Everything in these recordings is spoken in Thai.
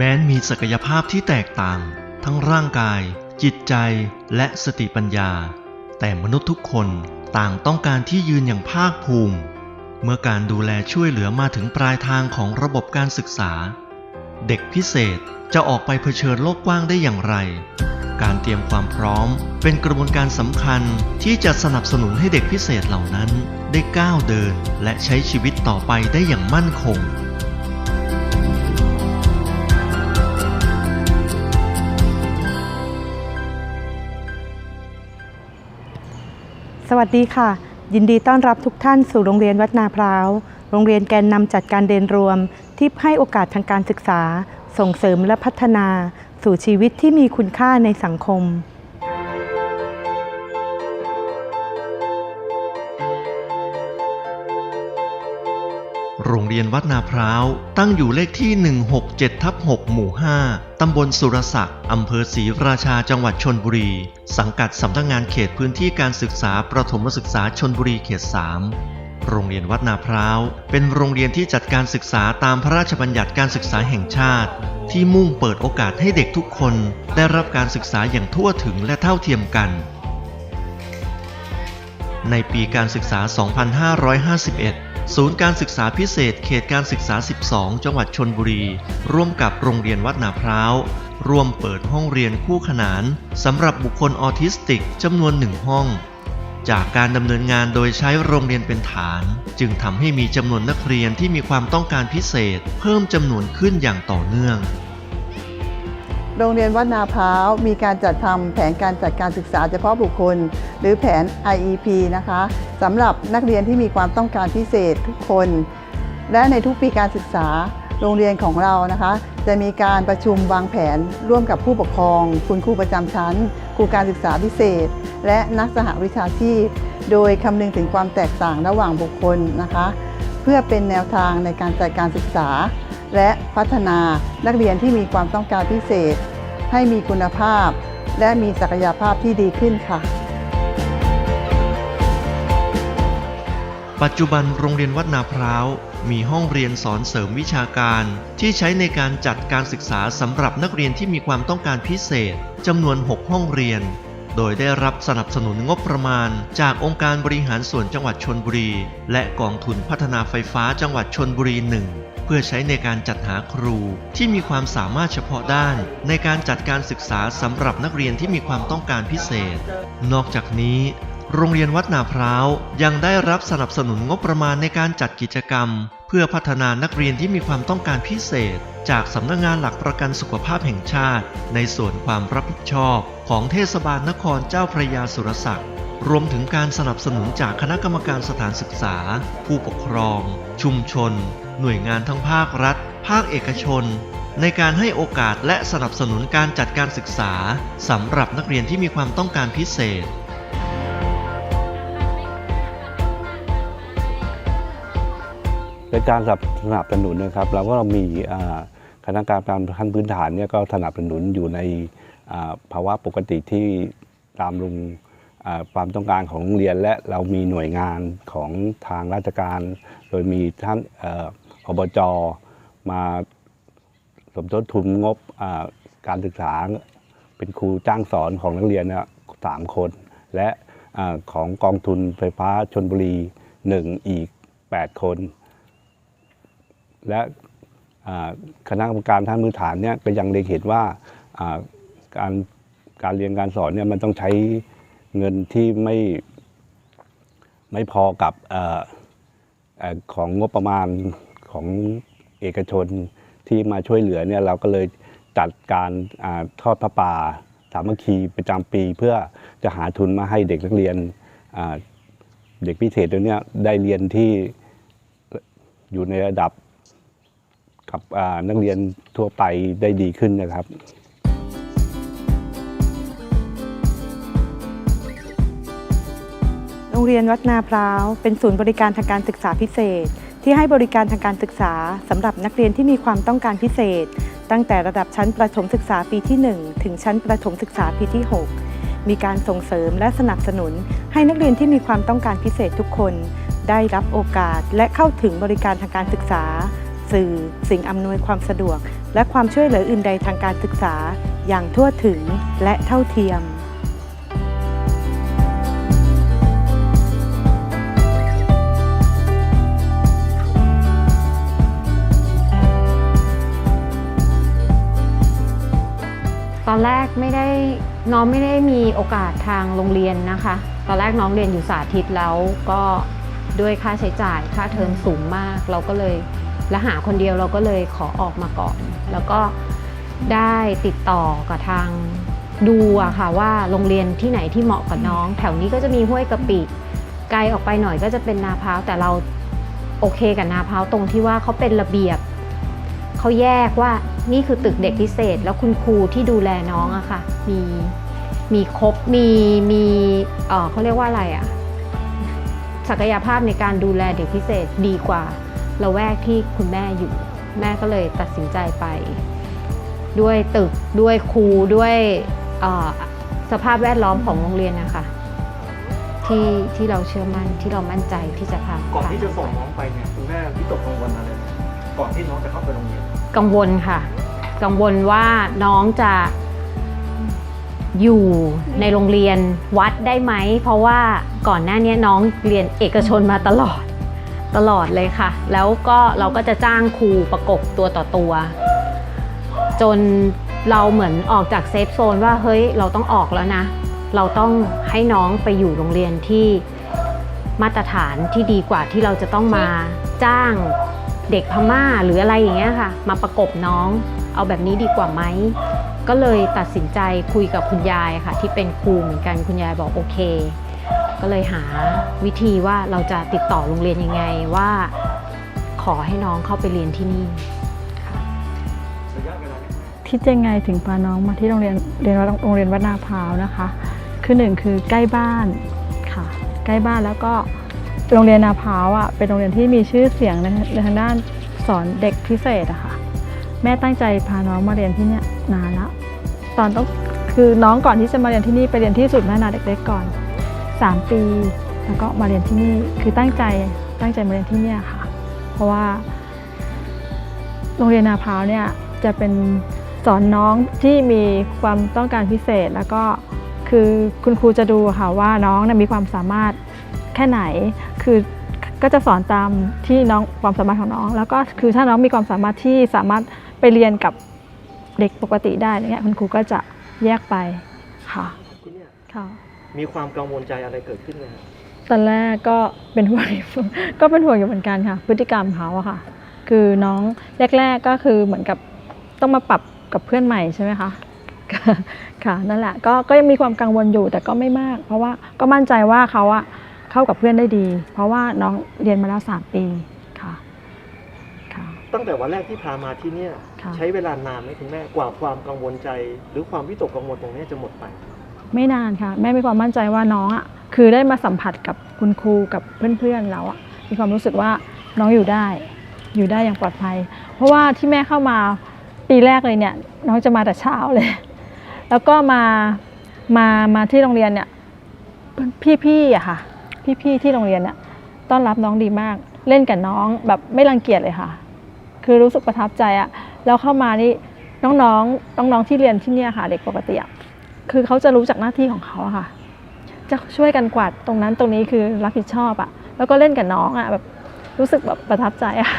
แม้นมีศักยภาพที่แตกต่าง ทั้งร่างกาย จิตใจและสติปัญญา แต่มนุษย์ทุกคนต่างต้องการที่ยืนอย่างภาคภูมิ เมื่อการดูแลช่วยเหลือมาถึงปลายทางของระบบการศึกษา เด็กพิเศษจะออกไปเผชิญโลกกว้างได้อย่างไร การเตรียมความพร้อมเป็นกระบวนการสำคัญที่จะสนับสนุนให้เด็กพิเศษเหล่านั้น ได้ก้าวเดินและใช้ชีวิตต่อไปได้อย่างมั่นคง สวัสดีค่ะ ยินดีต้อนรับทุกท่านสู่โรงเรียนวัดนาพร้าว โรงเรียนแกนนำจัดการเรียนรวม ที่ให้โอกาสทางการศึกษา ส่งเสริมและพัฒนา สู่ชีวิตที่มีคุณค่าในสังคม โรงเรียนวัดนาพร้าว ตั้งอยู่เลขที่ 167ทับ6หมู่ 5 ตำบลสุรศักดิ์ อำเภอศรีราชาจังหวัดชนบุรี สังกัดสำนักงานเขตพื้นที่การศึกษาประถมศึกษาชนบุรีเขต 3 โรงเรียนวัดนาพร้าว เป็นโรงเรียนที่จัดการศึกษาตามพระราชบัญญัติการศึกษาแห่งชาติ ที่มุ่งเปิดโอกาสให้เด็กทุกคน ได้รับการศึกษาอย่างทั่วถึงและเท่าเทียมกันในปีการศึกษา 2551 ศูนย์การศึกษาพิเศษ เขตการศึกษา 12 จังหวัดชนบุรี ร่วมกับโรงเรียนวัดนาพร้าวร่วมเปิดห้องเรียนคู่ขนานสำหรับบุคคลออทิสติกจำนวนหนึ่งห้อง จากการดำเนินงานโดยใช้โรงเรียนเป็นฐาน จึงทำให้มีจำนวนนักเรียนที่มีความต้องการพิเศษ เพิ่มจำนวนขึ้นอย่างต่อเนื่อง โรงเรียนวัดนาพร้าวมีการจัดทำแผนการจัดการศึกษาเฉพาะบุคคล หรือแผน IEP นะคะสำหรับนักเรียนที่มีความต้องการพิเศษทุกคน และในทุกปีการศึกษาโรงเรียนของเรานะคะ จะมีการประชุมวางแผนร่วมกับผู้ปกครอง คุณครูประจำชั้น ครูการศึกษาพิเศษ และนักสหวิชาชีพ โดยคำนึงถึงความแตกต่างระหว่างบุคคลนะคะ เพื่อเป็นแนวทางในการจัดการศึกษา และพัฒนานักเรียนที่มีความต้องการพิเศษ ให้มีคุณภาพ และมีศักยภาพที่ดีขึ้นค่ะ ปัจจุบันโรงเรียนวัดนาพร้าวมีห้องเรียนสอนเสริมวิชาการ ที่ใช้ในการจัดการศึกษาสำหรับนักเรียนที่มีความต้องการพิเศษจำนวน 6 ห้องเรียน โดยได้รับสนับสนุนงบประมาณ จากองค์การบริหารส่วนจังหวัดชนบุรี และกองทุนพัฒนาไฟฟ้าจังหวัดชนบุรีหนึ่งเพื่อใช้ในการจัดหาครูที่มีความสามารถเฉพาะด้าน ในการจัดการศึกษาสำหรับนักเรียนที่มีความต้องการพิเศษ นอกจากนี้โรงเรียนวัดนาพร้าวยังได้รับสนับสนุนงบประมาณในการจัดกิจกรรม เพื่อพัฒนานักเรียนที่มีความต้องการพิเศษ จากสำนักงานหลักประกันสุขภาพแห่งชาติ ในส่วนความรับผิดชอบ ของเทศบาลนครเจ้าพระยาสุรศักดิ์รวมถึงการสนับสนุนจากคณะกรรมการสถานศึกษา ผู้ปกครอง ชุมชน หน่วยงานทั้งภาครัฐ ภาคเอกชน ในการให้โอกาสและสนับสนุนการจัดการศึกษาสำหรับนักเรียนที่มีความต้องการพิเศษ ในการสนับสนุนนะครับเราก็มีอ่าคณะกรรมการขั้นพื้นฐานเนี่ยก็สนับสนุนอยู่ใน ภาวะปกติที่ตามลุงความต้องการของโรงเรียน และเรามีหน่วยงานของทางราชการ โดยมีท่านออบจมาสมทบทุนงบการศึกษา เป็นครูจ้างสอนของนักเรียนเนี่ยสามคน และอของกองทุนไฟฟ้าชนบุรีหนึ่งอีก 8 คน และคณะกรรมการท่านพื้นฐานเนี่ยก็ยังเล็งเห็นว่า การการเรียนการสอนเนี่ยมันต้องใช้เงินที่ไม่ไม่พอกับออของงบประมาณของเอกชนที่มาช่วยเหลือเนี่ยเราก็เลยจัดการอทอดพระป่าสามัคคีประจำปี เพื่อจะหาทุนมาให้เด็กนักเรียนเด็กพิเศษตัวเนี้ยได้เรียนที่อยู่ในระดับกับนักเรียนทั่วไปได้ดีขึ้นนะครับ รงเรียนวัดนาพร้าว เป็นศูนย์บริการทางการศึกษาพิเศษ ที่ให้บริการทางการศึกษาสำหรับนักเรียนที่มีความต้องการพิเศษ ตั้งแต่ระดับชั้นประถมศึกษาปีที่ 1 ถึงชั้นประถมศึกษาปีที่ 6 มีการส่งเสริมและสนับสนุน ให้นักเรียนที่มีความต้องการพิเศษทุกคน ได้รับโอกาสและเข้าถึงบริการทางการศึกษา สื่อ สิ่งอำนวยความสะดวก และความช่วยเหลืออื่นใดทางการศึกษา อย่างทั่วถึงและเท่าเทียม ตอนแรกไม่ได้น้องไม่ได้มีโอกาสทางโรงเรียนนะคะ ตอนแรกน้องเรียนอยู่สาธิตแล้วก็ด้วยค่าใช้จ่ายค่าเทอมสูงมาก เราก็เลยและหาคนเดียวเราก็เลยขอออกมาก่อน แล้วก็ได้ติดต่อกับทางดูอะค่ะว่าโรงเรียนที่ไหนที่เหมาะกับน้อง แถวนี้ก็จะมีห้วยกะปิไกลออกไปหน่อยก็จะเป็นนาพร้าวแต่เราโอเคกับนาพร้าวตรงที่ว่าเขาเป็นระเบียบ เขาแยกว่านี่คือตึกเด็กพิเศษ แล้วคุณครูที่ดูแลน้องอะค่ะ มีมีครบมีมีเอ่อเขาเรียกว่าอะไรอะศักยภาพในการดูแลเด็กพิเศษดีกว่าละแวกที่คุณแม่อยู่ แม่ก็เลยตัดสินใจไป ด้วยตึกด้วยครูด้วยเอ่อสภาพแวดล้อมของโรงเรียนนะคะที่ที่เราเชื่อมั่นที่เรามั่นใจที่จะพาก่อนที่จะพาส่งน้องไปเนี่ยคุณแม่วิตกกังวลอะไรไหมก่อนที่น้องจะเข้าไปโรงเรียน กังวลค่ะ กังวลว่าน้องจะอยู่ในโรงเรียนวัดได้ไหม เพราะว่าก่อนหน้านี้น้องเรียนเอกชนมาตลอดตลอดเลยค่ะ แล้วก็เราก็จะจ้างครูประกบตัวต่อตัว จนเราเหมือนออกจากเซฟโซนว่าเฮ้ยเราต้องออกแล้วนะ เราต้องให้น้องไปอยู่โรงเรียนที่มาตรฐานที่ดีกว่าที่เราจะต้องมาจ้าง เด็กพม่าหรืออะไรอย่างเงี้ยค่ะ มาประกบน้อง เอาแบบนี้ดีกว่าไหมก็เลยตัดสินใจคุยกับคุณยายค่ะ ที่เป็นครูเหมือนกันคุณยายบอกโอเค ก็เลยหาวิธีว่าเราจะติดต่อโรงเรียนยังไงว่า ขอให้น้องเข้าไปเรียนที่นี่ระยะเวลาเนี่ยคิดยังไงถึงพาน้องมาที่โรงเรียนเรียนโรงเรียนวัดนาพร้าวนะคะ คือหนึ่งคือใกล้บ้านค่ะ ใกล้บ้านแล้วก็ โรงเรียนนาพราวอะเป็นโรงเรียนที่มีชื่อเสียงในทางด้านสอนเด็กพิเศษอะค่ะ แม่ตั้งใจพาน้องมาเรียนที่เนี่ยนานล้วตอนต้องคือน้องก่อนที่จะมาเรียนที่นี่ไปเรียนที่ศูนย์พัฒนาเด็กเล็กก่อน 3 ปี แล้วก็มาเรียนที่นี่คือตั้งใจตั้งใจมาเรียนที่เนี่ยค่ะ เพราะว่า โรงเรียนนาพราวเนี่ยจะเป็นสอนน้องที่มีความต้องการพิเศษ แล้วก็คือคุณครูจะดูค่ะว่าน้องนะมีความสามารถแค่ไหน คือก็จะสอนตามที่น้องความสามารถของน้อง แล้วก็คือถ้าน้องมีความสามารถที่สามารถไปเรียนกับเด็กปกติได้เนี่ยคุณครูก็จะแยกไปค่ะคุณเนี่ยค่ะมีความกังวลใจอะไรเกิดขึ้นไหมครับตอนแรกก็เป็นห่วงก็เป็นห่วงอยู่เหมือนกันค่ะ พฤติกรรมเขาอะค่ะ คือน้องแรก ๆก็คือเหมือนกับต้องมาปรับกับเพื่อนใหม่ใช่ไหมคะค่ะนั่นแหละก็ก็ยังมีความกังวลอยู่แต่ก็ไม่มาก เพราะว่าก็มั่นใจว่าเขาอะ เข้ากับเพื่อนได้ดี เพราะว่าน้องเรียนมาแล้วสามปีค่ะค่ะ ตั้งแต่วันแรกที่พามาที่เนี่ยค่ะ ใช้เวลานานไหมคุณแม่กว่าความกังวลใจ หรือความวิตกกังวลตรงเนี้ยจะหมดไป ไม่นานค่ะ แม่มีความมั่นใจว่าน้องอะคือได้มาสัมผัสกับคุณครูกับเพื่อนๆแล้วอะมีความรู้สึกว่าน้องอยู่ได้ อยู่ได้อย่างปลอดภัย เพราะว่าที่แม่เข้ามาปีแรกเลยเนี่ย น้องจะมาแต่เช้าเลย แล้วก็มามามาที่โรงเรียนเนี่ยพี่ๆอะค่ะ พี่ๆที่โรงเรียนน่ะต้อนรับน้องดีมาก เล่นกับน้องแบบไม่รังเกียจเลยค่ะ คือรู้สึกประทับใจอะแล้วเข้ามานี่น้องๆน้องๆที่เรียนที่เนี่ยค่ะเด็กปกติอะคือเขาจะรู้จักหน้าที่ของเขาอะค่ะ จะช่วยกันกวาดตรงนั้นตรงนี้คือรับผิดชอบอะแล้วก็เล่นกับน้องอะแบบรู้สึกแบบประทับใจอะ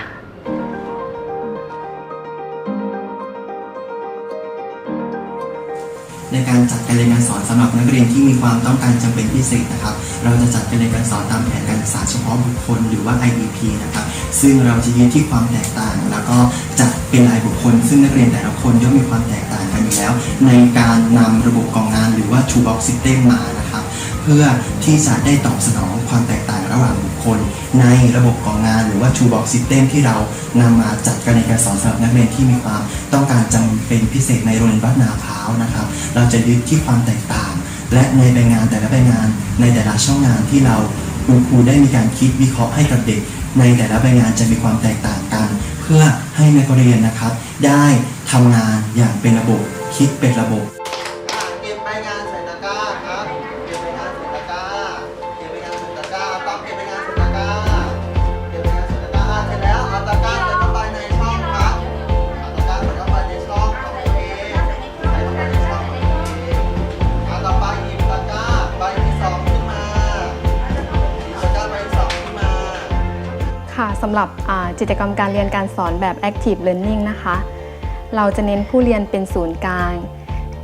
การจัดการเรียนการสอนสำหรับนักเรียนที่มีความต้องการจำเป็นพิเศษนะครับ เราจะจัดการเรียนการสอนตามแผนการศึกษาเฉพาะบุคคลหรือว่า IEP นะครับ ซึ่งเราจะยึดที่ความแตกต่าง แล้วก็จัดเป็นรายบุคคล ซึ่งนักเรียนแต่ละคนย่อมมีความแตกต่างกันอยู่แล้ว ในการนำระบบกองงานหรือว่า Toolbox System มานะครับ เพื่อที่จะได้ตอบสนองความแตกต่าง ระหว่างบุคคล ในระบบกองงานหรือว่า Toolbox System ที่เรานำมาจัดการเรียนการสอนสำหรับนักเรียนที่มีความต้องการจำเป็นพิเศษในโรงเรียนวัดนาพร้าวนะครับ เราจะยึดที่ความแตกต่าง และในใบงานแต่ละใบงานในแต่ละช่องงานที่เราคุณครูได้มีการคิดวิเคราะห์ให้กับเด็ก ในแต่ละใบงานจะมีความแตกต่างกัน เพื่อให้นักเรียนนะครับ ได้ทำงานอย่างเป็นระบบคิดเป็นระบบ สำหรับอ่ากิจกรรมการเรียนการสอนแบบ Active Learning นะคะ เราจะเน้นผู้เรียนเป็นศูนย์กลาง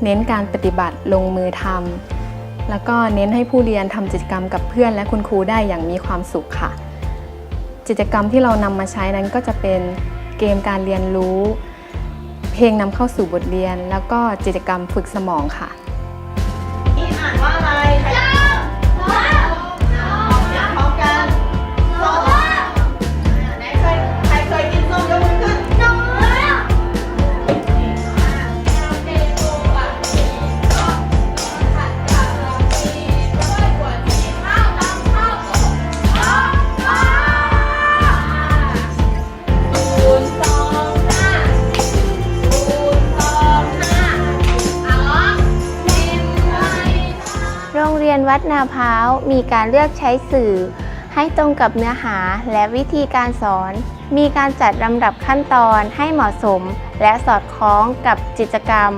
เน้นการปฏิบัติลงมือทำแล้วก็เน้นให้ผู้เรียนทำกิจกรรมกับเพื่อนและคุณครูได้อย่างมีความสุขค่ะ กิจกรรมที่เรานำมาใช้นั้นก็จะเป็นเกมการเรียนรู้ เพลงนำเข้าสู่บทเรียน แล้วก็กิจกรรมฝึกสมองค่ะนี่อ่านว่าอะไร วัดนาพร้าวมีการเลือกใช้สื่อ ให้ตรงกับเนื้อหาและวิธีการสอน มีการจัดลำดับขั้นตอนให้เหมาะสม และสอดคล้องกับกิจกรรม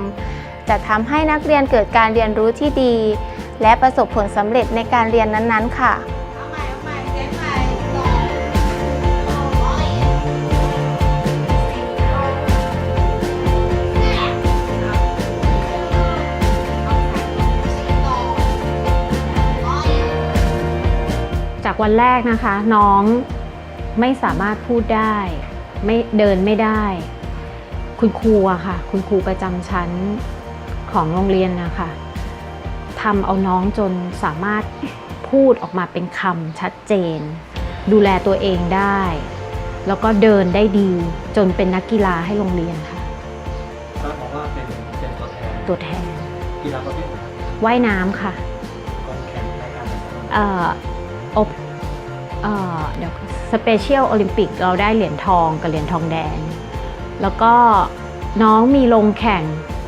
จะทำให้นักเรียนเกิดการเรียนรู้ที่ดี และประสบผลสำเร็จในการเรียนนั้นๆ ค่ะ วันแรกนะคะ น้องไม่สามารถพูดได้ ไม่เดินไม่ได้ คุณครูอะค่ะ คุณครูประจำชั้นของโรงเรียนนะคะทำเอาน้องจนสามารถพูดออกมาเป็นคำชัดเจน ดูแลตัวเองได้ แล้วก็เดินได้ดีจนเป็นนักกีฬาให้โรงเรียนค่ะก็มองว่าเป็นเป็นตัวแทนตัวแทนกีฬาประเภทไหนว่ายน้ำค่ะกองแข่งรายการอะไรเอ่ออบ เอ่อเดี๋ยวสเปเชียลโอลิมปิกเราได้เหรียญทองกับเหรียญทองแดง แล้วก็น้องมีลงแข่ง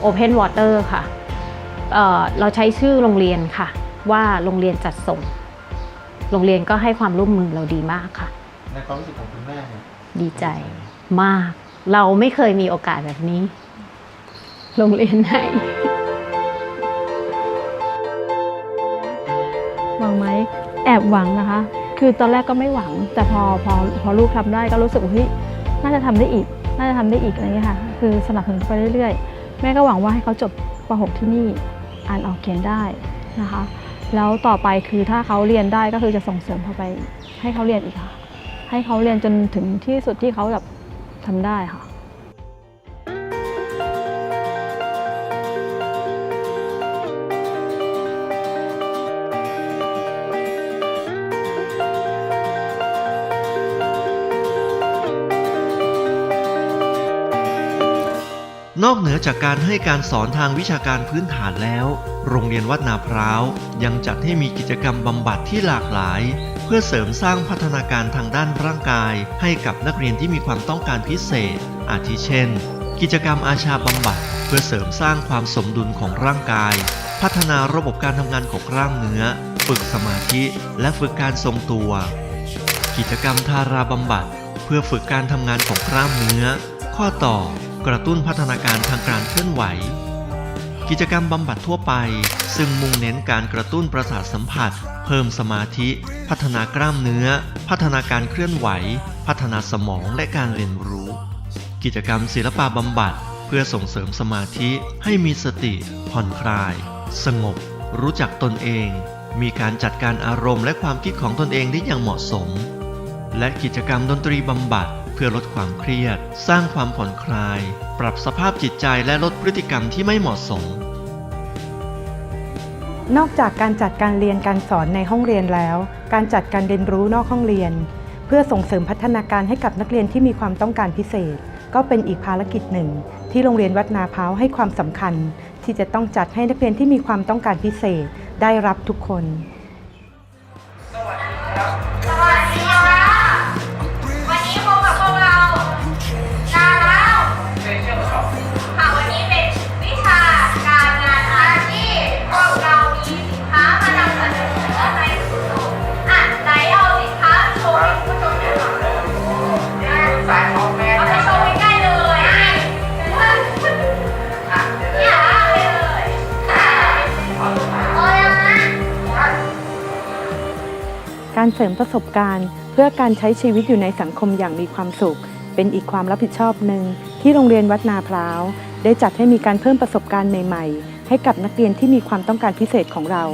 Open Water ค่ะเอ่อเราใช้ชื่อโรงเรียนค่ะ ว่าโรงเรียนจัดส่ง โรงเรียนก็ให้ความร่วมมือเราดีมากค่ะในความรู้สึกของคุณแม่เนี่ยดีใจมาก เราไม่เคยมีโอกาสแบบนี้ โรงเรียนไหนหวังไหมแอบหวังนะคะ คือตอนแรกก็ไม่หวัง แต่พอพอพอลูกทำได้ก็รู้สึกว่าเฮ้ยน่าจะทำได้อีก น่าจะทำได้อีกอะไรเงี้ยค่ะ คือสนับสนุนไปเรื่อยๆ แม่ก็หวังว่าให้เขาจบป .6 ที่นี่อ่านออกเขียนได้นะคะ แล้วต่อไปคือถ้าเขาเรียนได้ก็คือจะส่งเสริมเขาไปให้เขาเรียนอีกค่ะ ให้เขาเรียนจนถึงที่สุดที่เขาแบบทำได้ค่ะ นอกเหนือจากการให้การสอนทางวิชาการพื้นฐานแล้ว โรงเรียนวัดนาพร้าวยังจัดให้มีกิจกรรมบำบัดที่หลากหลาย เพื่อเสริมสร้างพัฒนาการทางด้านร่างกาย ให้กับนักเรียนที่มีความต้องการพิเศษ อาทิเช่น กิจกรรมอาชาบำบัด เพื่อเสริมสร้างความสมดุลของร่างกาย พัฒนาระบบการทำงานของกล้ามเนื้อ ฝึกสมาธิและฝึกการทรงตัว กิจกรรมทาราบำบัด เพื่อฝึกการทำงานของกล้ามเนื้อ ข้อต่อ กระตุ้นพัฒนาการทางการเคลื่อนไหว กิจกรรมบำบัดทั่วไป ซึ่งมุ่งเน้นการกระตุ้นประสาทสัมผัส เพิ่มสมาธิ พัฒนากล้ามเนื้อ พัฒนาการเคลื่อนไหว พัฒนาสมองและการเรียนรู้ กิจกรรมศิลปะบำบัด เพื่อส่งเสริมสมาธิให้มีสติ ผ่อนคลาย สงบ รู้จักตนเอง มีการจัดการอารมณ์และความคิดของตนเองได้อย่างเหมาะสม และกิจกรรมดนตรีบำบัด พื่อลดความเครียด สร้างความผ่อนคลาย ปรับสภาพจิตใจและลดพฤติกรรมที่ไม่เหมาะสม นอกจากการจัดการเรียนการสอนในห้องเรียนแล้ว การจัดการเรียนรู้นอกห้องเรียน เพื่อส่งเสริมพัฒนาการให้กับนักเรียนที่มีความต้องการพิเศษ ก็เป็นอีกภารกิจหนึ่ง ที่โรงเรียนวัดนาพร้าวให้ความสำคัญ ที่จะต้องจัดให้นักเรียนที่มีความต้องการพิเศษได้รับทุกคน การเสริมประสบการณ์ เพื่อการใช้ชีวิตอยู่ในสังคมอย่างมีความสุข เป็นอีกความรับผิดชอบหนึ่งที่โรงเรียนวัดนาพร้าว ได้จัดให้มีการเพิ่มประสบการณ์ใหม่ ๆ ให้กับนักเรียนที่มีความต้องการพิเศษของเรา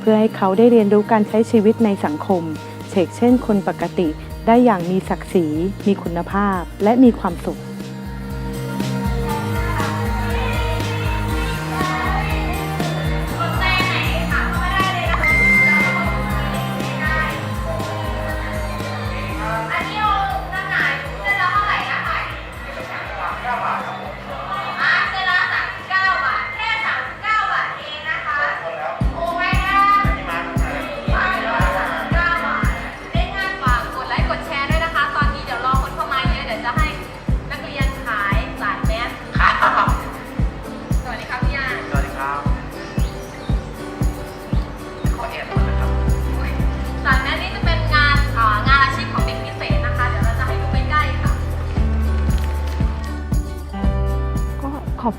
เพื่อให้เขาได้เรียนรู้การใช้ชีวิตในสังคมเชกเช่น คนปกติได้อย่างมีศักดิ์ศรี มีคุณภาพ และมีความสุข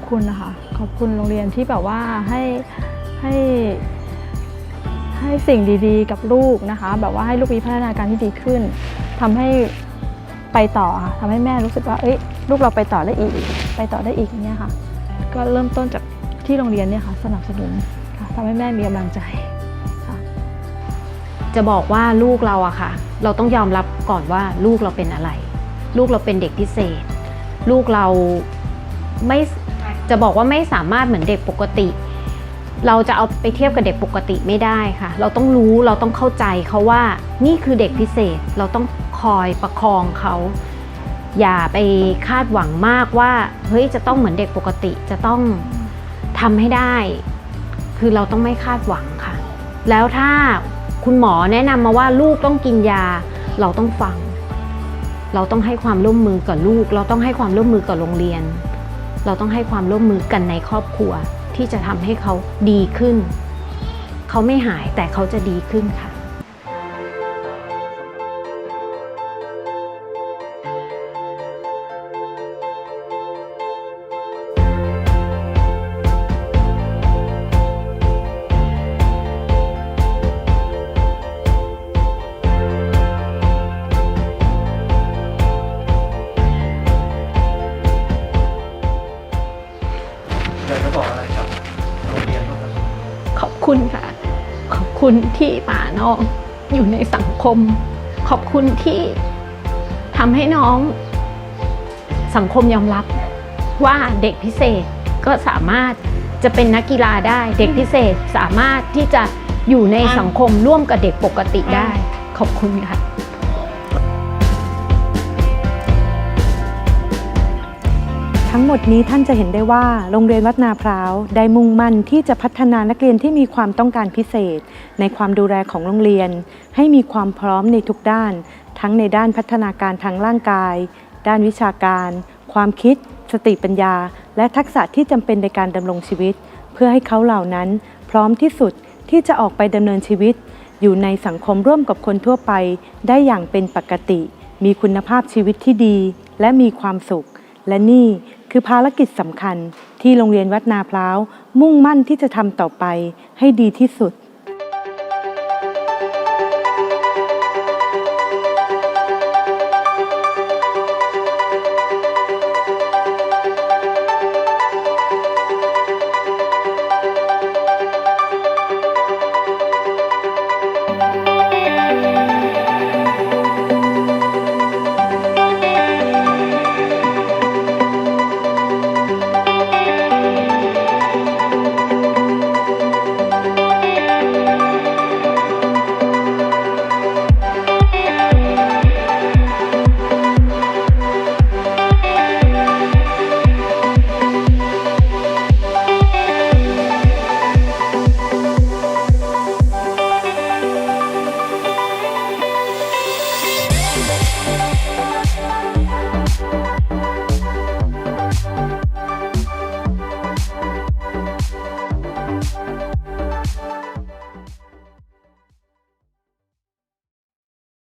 คุณนะคะขอบคุณโรงเรียนที่แบบว่าให้ให้ให้สิ่งดีๆ กับลูกนะคะ แบบว่าให้ลูกมีพัฒนาการที่ดีขึ้นทำให้ไปต่อค่ะทำให้แม่รู้สึกว่าเอ้ยลูกเราไปต่อได้อีก ไปต่อได้อีกเงี้ยค่ะ ก็เริ่มต้นจากที่โรงเรียนเนี่ยค่ะ สนับสนุนค่ะทำให้แม่มีกำลังใจค่ะจะบอกว่าลูกเราอะค่ะ เราต้องยอมรับก่อนว่าลูกเราเป็นอะไร ลูกเราเป็นเด็กพิเศษ ลูกเราไม่ จะบอกว่าไม่สามารถเหมือนเด็กปกติ เราจะเอาไปเทียบกับเด็กปกติไม่ได้ค่ะ เราต้องรู้เราต้องเข้าใจเขาว่านี่คือเด็กพิเศษเราต้องคอยประคองเขาอย่าไปคาดหวังมากว่าเฮ้ยจะต้องเหมือนเด็กปกติจะต้องทำให้ได้ คือเราต้องไม่คาดหวังค่ะ แล้วถ้าคุณหมอแนะนำมาว่าลูกต้องกินยา เราต้องฟัง เราต้องให้ความร่วมมือกับลูก เราต้องให้ความร่วมมือกับโรงเรียน เราต้องให้ความร่วมมือกันในครอบครัว ที่จะทำให้เขาดีขึ้น เขาไม่หายแต่เขาจะดีขึ้นค่ะ น้องอยู่ในสังคม ขอบคุณที่ทำให้น้องสังคมยอมรับว่าเด็กพิเศษก็สามารถจะเป็นนักกีฬาได้ เด็กพิเศษสามารถที่จะอยู่ในสังคมร่วมกับเด็กปกติได้ ขอบคุณค่ะ ทั้งหมดนี้ท่านจะเห็นได้ว่าโรงเรียนวัดนาพร้าวได้มุ่งมั่นที่จะพัฒนานักเรียนที่มีความต้องการพิเศษ ในความดูแลของโรงเรียน ให้มีความพร้อมในทุกด้าน ทั้งในด้านพัฒนาการทางร่างกาย ด้านวิชาการ ความคิด สติปัญญา และทักษะที่จำเป็นในการดำรงชีวิต เพื่อให้เขาเหล่านั้น พร้อมที่สุดที่จะออกไปดำเนินชีวิต อยู่ในสังคมร่วมกับคนทั่วไป ได้อย่างเป็นปกติ มีคุณภาพชีวิตที่ดี และมีความสุข และนี่ คือภารกิจสำคัญที่โรงเรียนวัดนาพร้าวมุ่งมั่นที่จะทำต่อไปให้ดีที่สุด